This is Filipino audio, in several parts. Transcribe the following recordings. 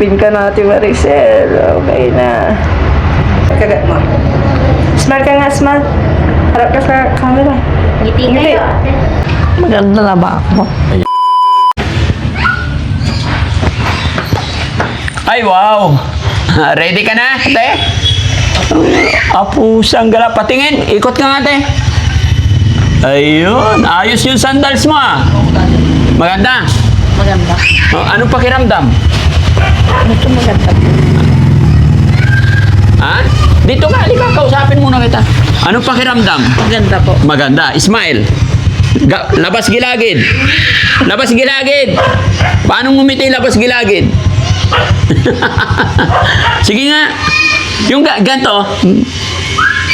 ngipin ka na, Ate Maricel. Okay na. Kagat mo. Smile ka nga, smile. Harap ka sa camera. Ngiti kayo. Maganda na ba ako? Ay, wow! Ready ka na, ate? Apo, siyang gala. Patingin, ikot ka nga, ate. Ayun, ayos yung sandals mo, ah. Maganda. Maganda. Oh, anong pakiramdam? Ito maganda. Ha? Dito ka, halika, kausapin muna kita. Anong pakiramdam? Maganda po. Maganda. Smile. Ga- labas gilagid. Labas gilagid. Paano ngumiti labas gilagid? Sige nga. Yung ga- ganito.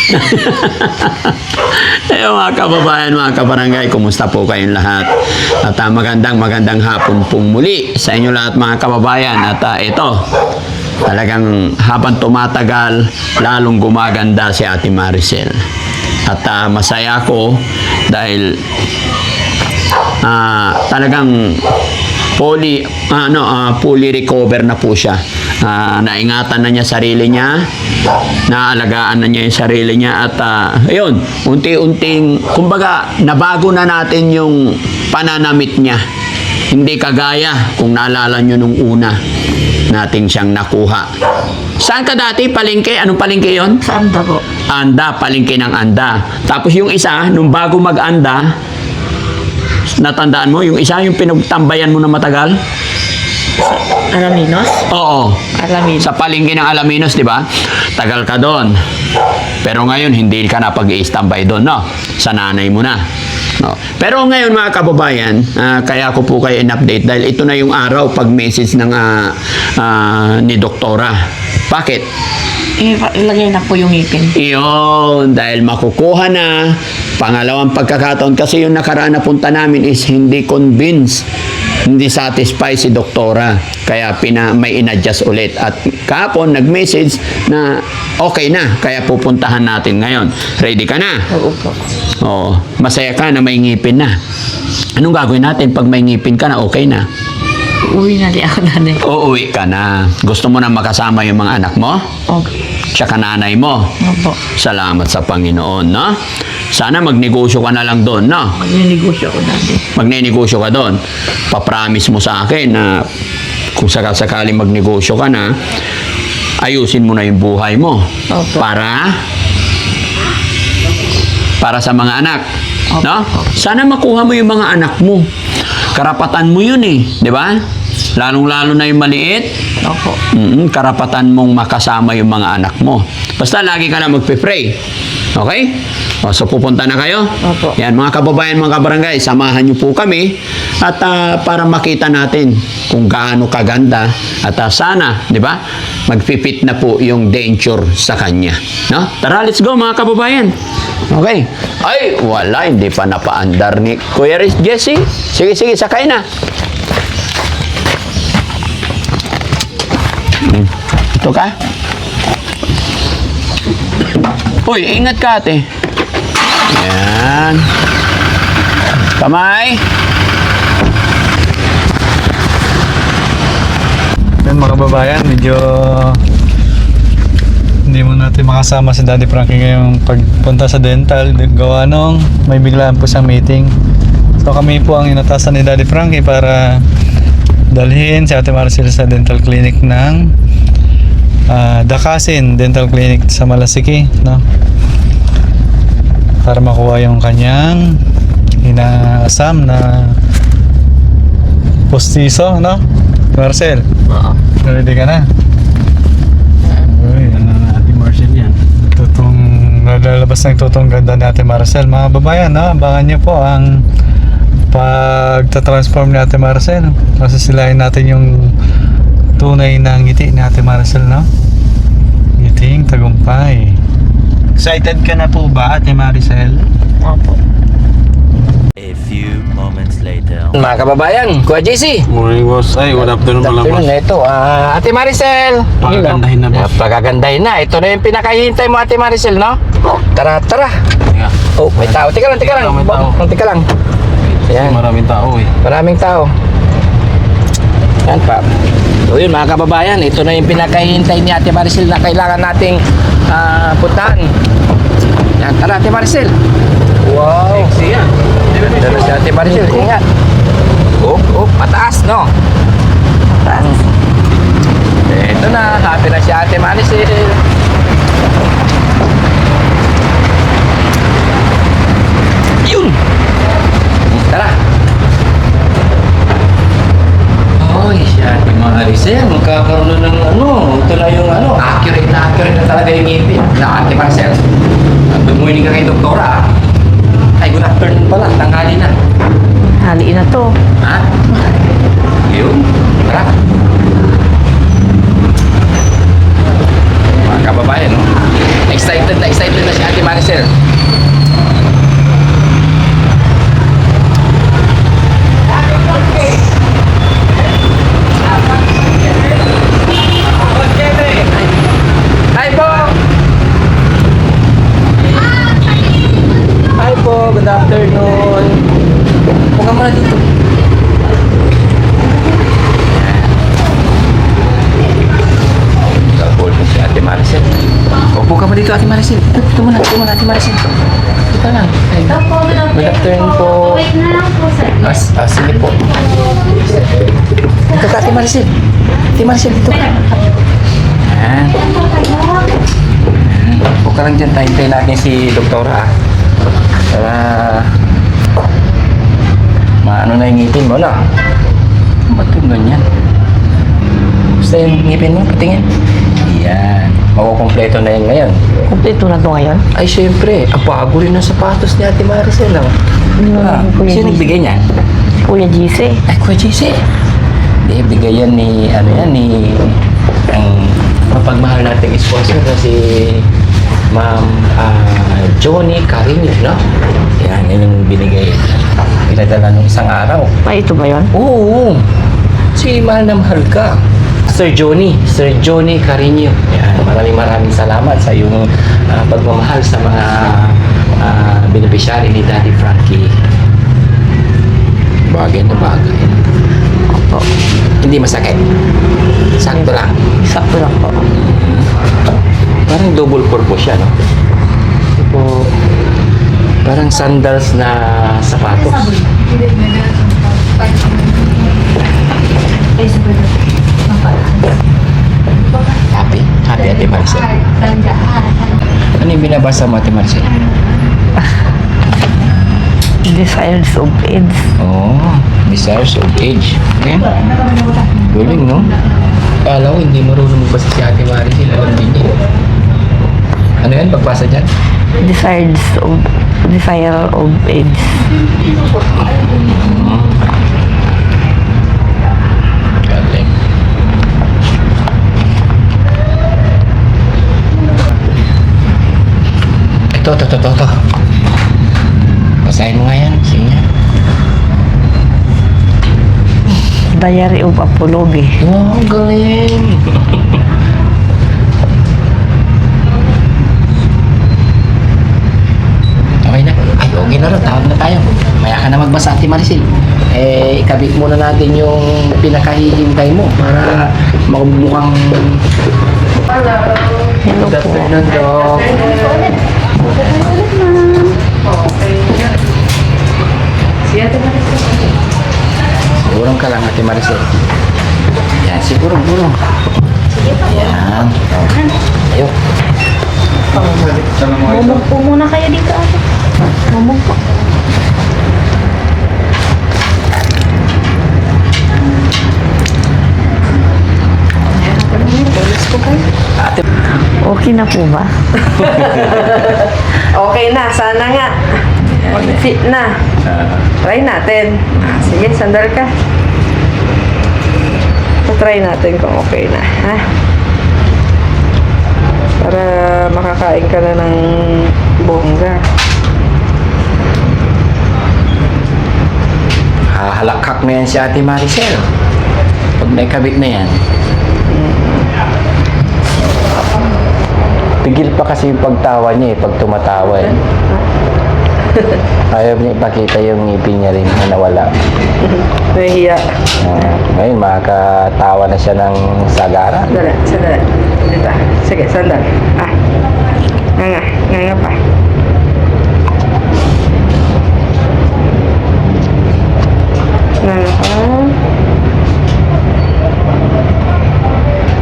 eh mga kababayan, mga kabarangay, kumusta po kayong lahat? At ah, magandang magandang hapon pong muli sa inyo lahat mga kababayan. At ah, ito, talagang habang tumatagal, lalong gumaganda si Ate Maricel. At ah, masaya ako dahil ah, talagang fully ano ah, fully recover na po siya. Ah, naingatan na niya sarili niya, naalagaan na niya yung sarili niya at ah, ayun, unti-unting kumbaga nabago na natin yung pananamit niya. Hindi kagaya kung naalala niyo nung una nating siyang nakuha. Saan ka dati? Palengke? Anong palengke yon? Saan ba po? Anda, palengke ng Anda. Tapos yung isa, nung bago mag-Anda, natandaan mo, yung isa, yung pinagtambayan mo na matagal? Alaminos? Oo. Alaminos. Sa palengke ng Alaminos, di ba? Tagal ka doon. Pero ngayon, hindi ka na pag standby doon, no? Sa nanay mo na. No. Pero ngayon mga kababayan, ah, kaya ko po kayo in-update dahil ito na yung araw pag message ng ah, ah, ni doktora. Bakit? Eh, ilagay na po yung ngipin. Iyon, dahil makukuha na. Pangalawang pagkakataon kasi yung nakaraan na punta namin is hindi convinced, hindi satisfied si doktora. Kaya pina, may inadjust ulit. At kahapon nag-message na okay na, kaya pupuntahan natin ngayon. Ready ka na? Oo po. Oo, masaya ka na may ngipin na. Anong gagawin natin pag may ngipin ka na okay na? Uwi na di ako nanay. Uuwi ka na. Gusto mo na makasama yung mga anak mo? Opo. Tsaka nanay mo? Opo. Salamat sa Panginoon, no? Sana magnegosyo ka na lang doon, no? Magninegosyo ako dati. Magnenegosyo ka doon. Papromise mo sa akin na kung sakasakali magnegosyo ka na, ayusin mo na yung buhay mo. Opo. Para para sa mga anak. Opo. No? Sana makuha mo yung mga anak mo. Karapatan mo yun eh, di ba? Lalong-lalo na yung maliit, Opo. Mm, karapatan mong makasama yung mga anak mo. Basta lagi ka lang magpe-pray. Okay? O, so pupunta na kayo? Opo. Yan, mga kababayan, mga kabarangay, samahan niyo po kami at ah, para makita natin kung gaano kaganda at ah, sana, di ba, magpipit na po yung denture sa kanya. No? Tara, let's go mga kababayan. Okay. Ay, wala, hindi pa napaandar ni Kuya Jesse. Sige, sige, sakay na. Hmm. Ito ka? Uy, ingat ka ate. Yan. Kamay. Yan mga kababayan, medyo hindi mo natin makasama si Daddy Frankie ngayong pagpunta sa dental. Gawa nung may biglaan po siyang meeting. So kami po ang inatasan ni Daddy Frankie para dalhin si Ate Marcel sa dental clinic ng ah, Dakasin Dental Clinic sa Malasiki. No? Para makuha yung kanyang inaasam na postiso, no? Marcel, Oo. ready ka na? Uy, ano na Ate Marcel yan? Tutong, nalalabas ng tutong ganda ni Ate Marcel. Mga babayan, no? Abangan niyo po ang pagta-transform ni Ate Marcel. Masasilayan natin yung tunay na ngiti ni Ate Marcel, no? Ngiting tagumpay. Excited ka na po ba, Ate Maricel? Opo. A few moments later. Mga kababayan, Kuya JC. Morning, boss. Ay, good afternoon pala, boss. ito, ah, Ate Maricel. Pagagandahin na, boss. Pagagandahin na. Ito na yung pinakahihintay mo, Ate Maricel, no? Tara, tara. Yeah. Oh, may tao. Tika lang, tika lang. May tao. Lang. Ayan. Maraming tao eh. Maraming tao. Yan pa. So yun mga kababayan, ito na yung pinakahihintay ni Ate Maricel na kailangan nating ah, puntahan. Yan, tara Ate Maricel. Wow. Sexy yan. Na si Ate Maricel, ingat. Oh, oh, pataas, no? Pataas. Ito na, happy na si Ate Maricel. Wait na lang po, sir. Ah, s- ah, sige po. Dito ka. Ate Maricel, dito ka. Yan. Huwag ka lang dyan. Tayo natin si Doktora ah. Para maano na yung ngipin mo na. Ba't yung ganyan? Gusto yung ngipin mo? Patingin. Yan. Makukompleto na yan ngayon. Kompleto na to ngayon. Ay, syempre. Ang bago rin ng sapatos ni Ate Maricel. Ah. Ah, Kuya sino GC. nagbigay niyan? Kuya GC. Ay, Kuya JC. Hindi, bigay yan ni, ano yan, ni, ang mapagmahal nating sponsor na si Ma'am ah, Johnny Carino, no? Yan, yan yung binigay. Pinadala nung isang araw. Ay, ito ba yun? Oo, si mahal na mahal ka. Sir Johnny, Sir Johnny Carino. Yan, maraming maraming salamat sa iyong ah, pagmamahal sa mga uh, beneficiary ni Daddy Frankie. Bagay na bagay. Opo. Hindi masakit. Sakto lang. Sakto lang po. Parang double purpose siya, no? Tipo, parang sandals na sapatos. Happy? Happy, Ate Maricel. Ano yung binabasa mo, Ate Maricel? Desires of AIDS. Oh, desires of age. Okay? Galing, no? Kala ko hindi marunong magbasa si Ate Maricel. Alam din niya. Ano yan? Pagbasa dyan? Desires of Desire of AIDS. Ito, ito, ito, ito, ito. Basahin mo nga yan. Sige nga. Diary of Apology. Wow, galing. okay na. Ay, okay na rin. Tawag na tayo. Maya ka na magbasa, Ate Maricel. Eh, ikabit muna natin yung pinakahihintay mo para makumukhang... Hello Good po. afternoon, Doc. Sigurong ka lang, Ate Maricel. Yan, siguro, siguro. Yan. Ayo. Bumog po muna kayo dito, ate. Bumog po. Ate, Okay na po ba? Okay na, sana nga. Fit na. Try natin. Ah, Sige, sandal ka. try natin kung okay na. Ha? Para makakain ka na ng bongga. hahalakhak na yan si Ate Maricel. Pag naikabit na yan. Pigil pa kasi yung pagtawa niya eh, pag tumatawa eh. Ayaw niya ipakita yung ngipin niya rin na nawala. Nahihiya. Ah, ngayon, makakatawa na siya ng sagara. Sandali, sandali. Dito. Sige, sandali. Ah. Nga nga, nga nga pa. Nga nga pa.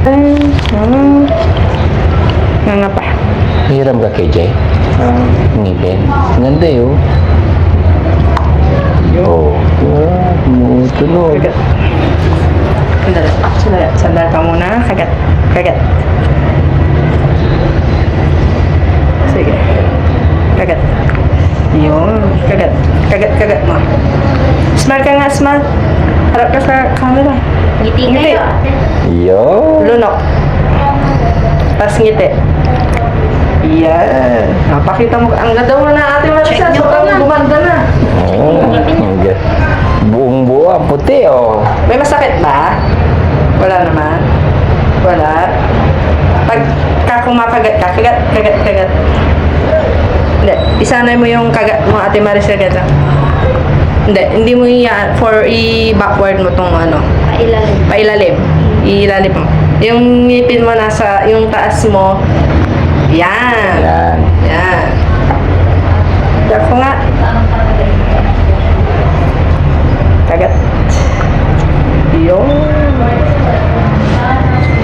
Ay, nga nga. Nga nga pa. Hiram ka, KJ? Ngipin. Ganda yun. Oh. Ah, tumutunog. Kagat. Sandali, sandali. Sandali ka muna. Kagat. Kagat. Sige. Kagat. Yun. Kagat. Kagat, kagat mo. Smile ka nga, smile. Harap ka sa camera. Ngiti Ngiti. kayo. Yo. Lunok. Tapos ngiti. Yan. Napakita mo. Ang ganda mo na ate Marisa. Check nyo Sobrang na. gumanda na. Oh, buong buo ang puti, oh. May masakit ba? Wala naman. Wala. Pag ka kumakagat ka, kagat, kagat, kagat. Hindi. Isanay mo yung kagat mo, ate Marisa, gata. Hindi. Hindi mo iya for i-backward mo tong ano. Pailalim. Pailalim. Ilalim mo. Yung ngipin mo nasa, yung taas mo. Yan. Yan. Yan. Diyan ko nga. Kagat. Yun.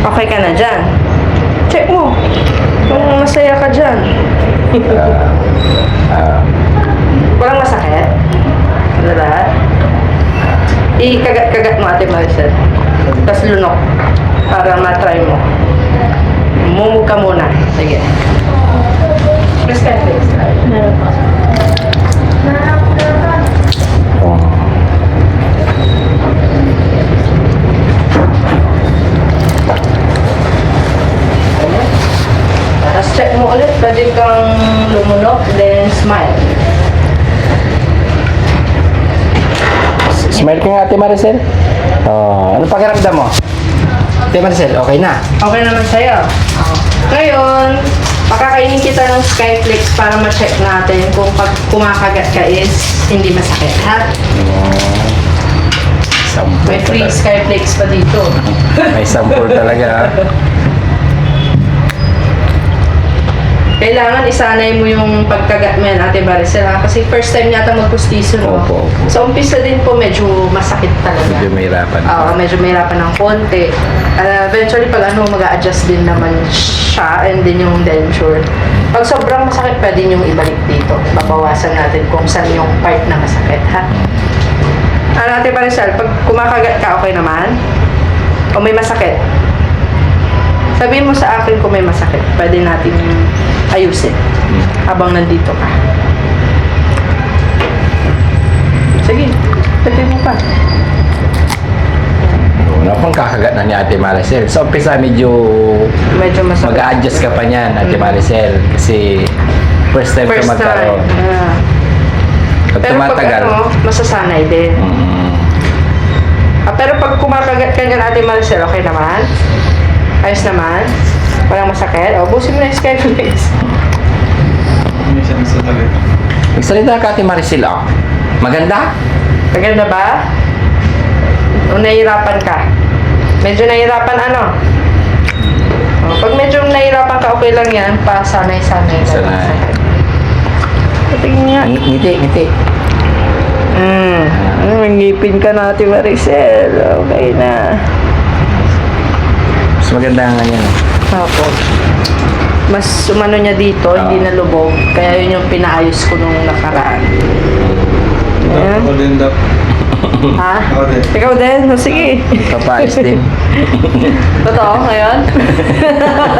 Okay ka na dyan. Check mo. Kung masaya ka dyan. Ah, Walang masakit. Wala. I-kagat-kagat mo ate Maricel. Tapos lunok. Para matry mo. Mumug ka muna. Sige. Press ka, please. Meron pa. oh. Tapos check mo ulit, pwede kang lumunok, then smile. Smile ka nga, Ate Maricel. Oh, ano pakiramdam mo? Ate Maricel, okay na? Okay naman sa'yo. Ngayon, pakakainin kita ng Skyflex para ma-check natin kung pag kumakagat ka is hindi masakit, ha? Sampul May free talaga. Skyflex pa dito. May sampul talaga. ah. Kailangan isanay mo yung pagkagat mo yan, Ate Maricel, ha? Kasi first time yata magpustiso, no? Opo, opo. Sa umpisa din po, medyo masakit talaga. Medyo mahirapan. Oo, medyo mahirapan ng konti. Uh, eventually, pag ano, mag adjust din naman siya and then yung denture. Pag sobrang masakit, pwede niyong ibalik dito. Babawasan natin kung saan yung part na masakit, ha? Ano, Ate Marisol, pag kumakagat ka, okay naman? O may masakit? Sabihin mo sa akin kung may masakit. Pwede natin ayusin habang nandito ka. Sige, pwede mo pa. Ano pang kakagat na ni Ate Maricel? Sa umpisa, medyo Medyo masakit. mag-a-adjust ka pa niyan, Ate Maricel. Kasi first time First ka magkaroon. time. Yeah. Pag Pero pag tumatagal, ano, masasanay din. mm, Ah, pero pag kumakagat ka niyan, Ate Maricel, okay naman? Ayos naman? Walang masakit? O, busin mo na yung Skyflex. Minsan sa talit. Magsalita ka, Ate Maricel, oh. Maganda? Maganda ba? O nahihirapan ka? Medyo nahihirapan ano? O, pag medyo nahihirapan ka, okay lang yan. Pasanay-sanay ka lang. Sanay. Tingin nga. Ng- Ngiti, ngiti. Hmm. Mm, ngipin ka na, Ate Maricel. Okay na. Mas maganda nga yan. Opo. Mas umano niya dito, hindi na lubog. Kaya yun yung pinaayos ko nung nakaraan. Ayan. Ako din daw. Ha? Ako din. Ikaw din? O, sige. Papayos din. Totoo ngayon?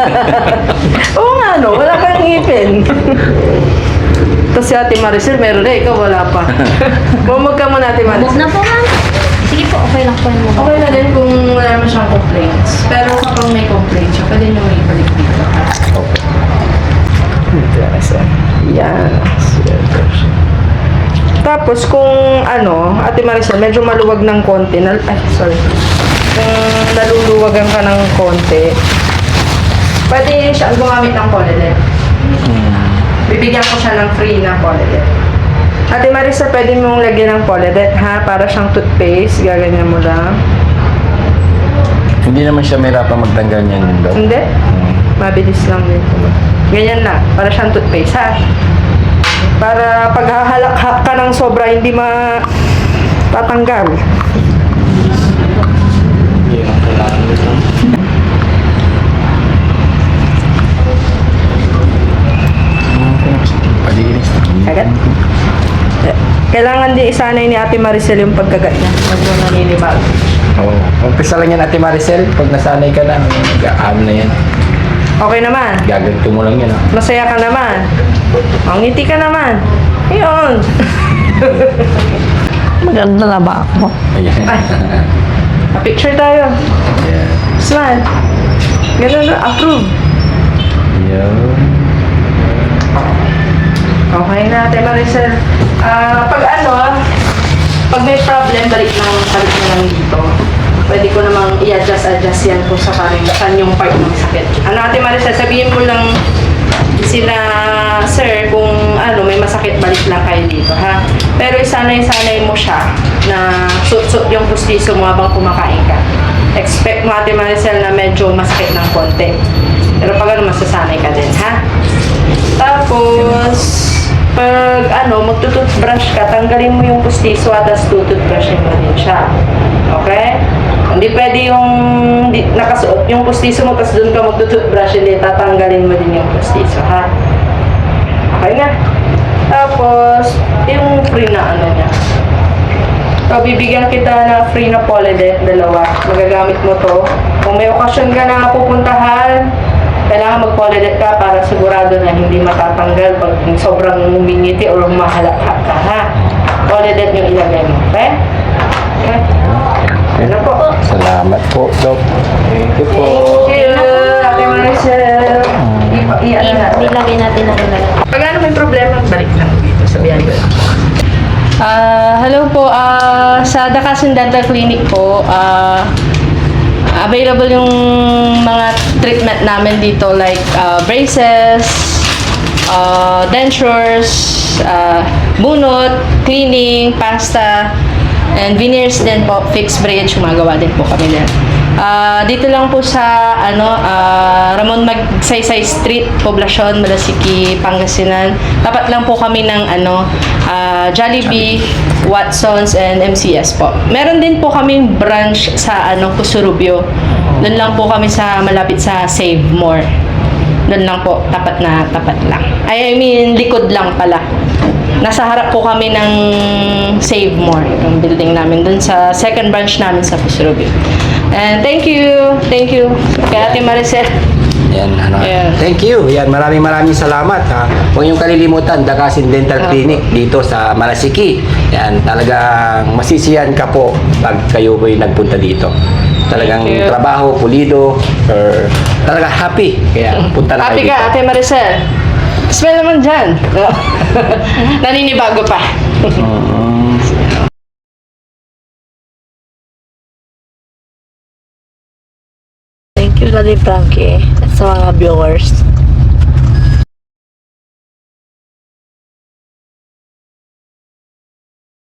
Oo nga no, wala kang ngipin. Tapos si Ate Maricel, meron na, ikaw wala pa. Bumag ka muna, Ate Huwag Maricel. na po, ma'am. Po, okay lang po mukha. Okay na din kung wala naman siyang complaints. Pero kapag may complaints siya, pwede niyo ibalik dito. Yan. Tapos kung ano, Ate Maricel, medyo maluwag ng konti. Na, ay, sorry. Kung naluluwagan ka ng konti, pwede siya gumamit ng Polydent. Bibigyan ko siya ng free na Polydent. Ate Marisa, pwede mong lagyan ng Polident ha, para siyang toothpaste. Gaganyan mo lang. Hindi naman siya may rapang magtanggal niyan yun daw. Hindi? Mabilis lang din. Ganyan lang, para siyang toothpaste ha. Para pag hahalak ka ng sobra, hindi ma tatanggal. Palinis. Kailangan din isanay ni Ate Maricel yung pagkagat niya. Huwag mo naninibag. Oo. Umpisa lang yan, Ate Maricel. Pag nasanay ka na, mag-aam na yan. Okay naman. Gaganto mo lang yan, ah. Masaya ka naman. Ang ngiti ka naman. Ayun. Maganda na ba ako? Ayan. Pa-picture tayo. Ayan. Smile. Ganun na. Approve. Ayan. Okay na, Ate Maricel. Ah, pag ano, pag may problem, balik lang, balik na lang dito. Pwede ko namang i-adjust-adjust yan kung sa parang saan yung part ng sakit. Ano, Ate Maricel, sabihin mo lang sila, sir, kung ano, may masakit, balik lang kayo dito, ha? Pero isanay-sanay mo siya na suot-suot yung pustiso mo habang kumakain ka. Expect mo, Ate Maricel, na medyo masakit ng konti. Pero pag ano, masasanay ka din, ha? Tapos, pag ano, magtututbrush ka, tanggalin mo yung pustiso at tapos tututbrushin mo din siya. Okay? Hindi pwede yung di, nakasuot yung pustiso mo tapos doon ka magtututbrush, hindi tatanggalin mo din yung pustiso, ha? Okay na? Tapos, yung free na ano niya. So, bibigyan kita na free na Polident, dalawa. Magagamit mo to. Kung may okasyon ka na pupuntahan, kailangan mag-Polident ka para sigurado na hindi matatanggal pag sobrang umingiti or mahalakha ka, ha? Polident yung ilagay mo, okay? Okay? Ano po? Salamat po, Doc. Thank you po. Thank you, Ate Maricel. I- i-ano natin. Nilagay natin ang ilan. Pag ano may problema, balik lang dito. Sabihan ko lang. Ah, hello po. Ah, sa Dakasin Dental Clinic po, ah, available yung mga treatment namin dito like ah, braces, ah, dentures, ah, bunot, cleaning, pasta, and veneers din po, fixed bridge, gumagawa din po kami din. Ah, dito lang po sa ano ah, Ramon Magsaysay Street, Poblacion, Malasiki, Pangasinan. Tapat lang po kami ng ano ah, Jollibee, Watsons and MCS po. Meron din po kaming branch sa ano Kusurubyo. Doon lang po kami sa malapit sa Save More. Doon lang po, tapat na tapat lang. I mean, likod lang pala. Nasa harap po kami ng Save More, yung building namin, doon sa second branch namin sa Kusurubyo. And thank you, thank you, kay Ate Maricel. Yan, ano. Yeah. Thank you. Yan, maraming maraming salamat. Ha. Huwag niyong kalilimutan, Dakasin Dental. Clinic dito sa Malasiki. Yan, talagang masisiyan ka po pag kayo po'y nagpunta dito. Talagang trabaho, pulido, or talaga happy. Kaya punta na Happy kayo ka, dito. Ate Maricel. Smell naman dyan. Naninibago pa. Thank you, Daddy Frankie, at sa mga viewers.